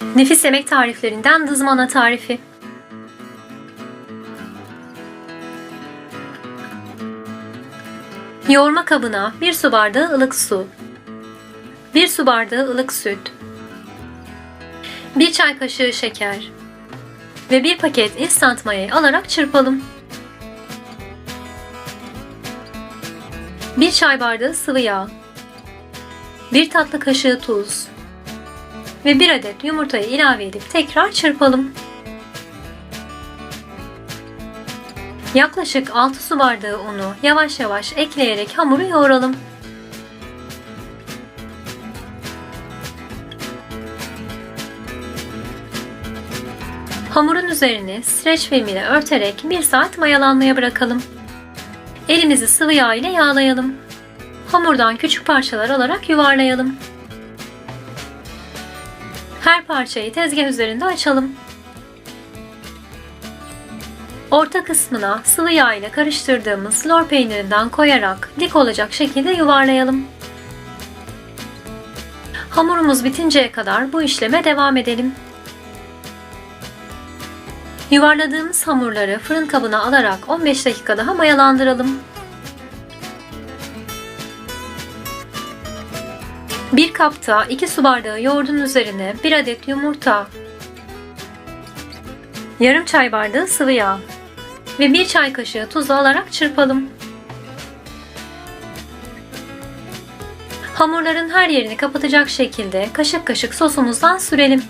Nefis yemek tariflerinden dızmana tarifi. Yoğurma kabına 1 su bardağı ılık su, 1 su bardağı ılık süt, 1 çay kaşığı şeker. Ve 1 paket instant mayayı alarak çırpalım. 1 çay bardağı sıvı yağ, 1 tatlı kaşığı tuz, ve bir adet yumurtayı ilave edip tekrar çırpalım. Yaklaşık 6 su bardağı unu yavaş yavaş ekleyerek hamuru yoğuralım. Hamurun üzerini streç film ile örterek 1 saat mayalanmaya bırakalım. Elimizi sıvı yağ ile yağlayalım. Hamurdan küçük parçalar alarak yuvarlayalım. Her parçayı tezgah üzerinde açalım. Orta kısmına sıvı yağ ile karıştırdığımız lor peynirinden koyarak dik olacak şekilde yuvarlayalım. Hamurumuz bitinceye kadar bu işleme devam edelim. Yuvarladığımız hamurları fırın kabına alarak 15 dakika daha mayalandıralım. Bir kapta 2 su bardağı yoğurdun üzerine 1 adet yumurta, yarım çay bardağı sıvı yağ ve 1 çay kaşığı tuzu alarak çırpalım. Hamurların her yerini kapatacak şekilde kaşık kaşık sosumuzdan sürelim.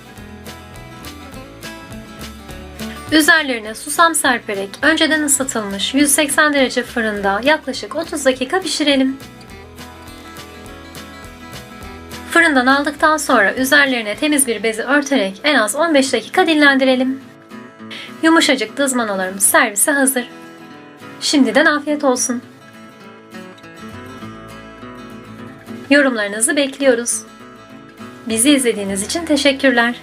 Üzerlerine susam serperek önceden ısıtılmış 180 derece fırında yaklaşık 30 dakika pişirelim. Fırından aldıktan sonra üzerlerine temiz bir bezi örterek en az 15 dakika dinlendirelim. Yumuşacık dızmanalarımız servise hazır. Şimdiden afiyet olsun. Yorumlarınızı bekliyoruz. Bizi izlediğiniz için teşekkürler.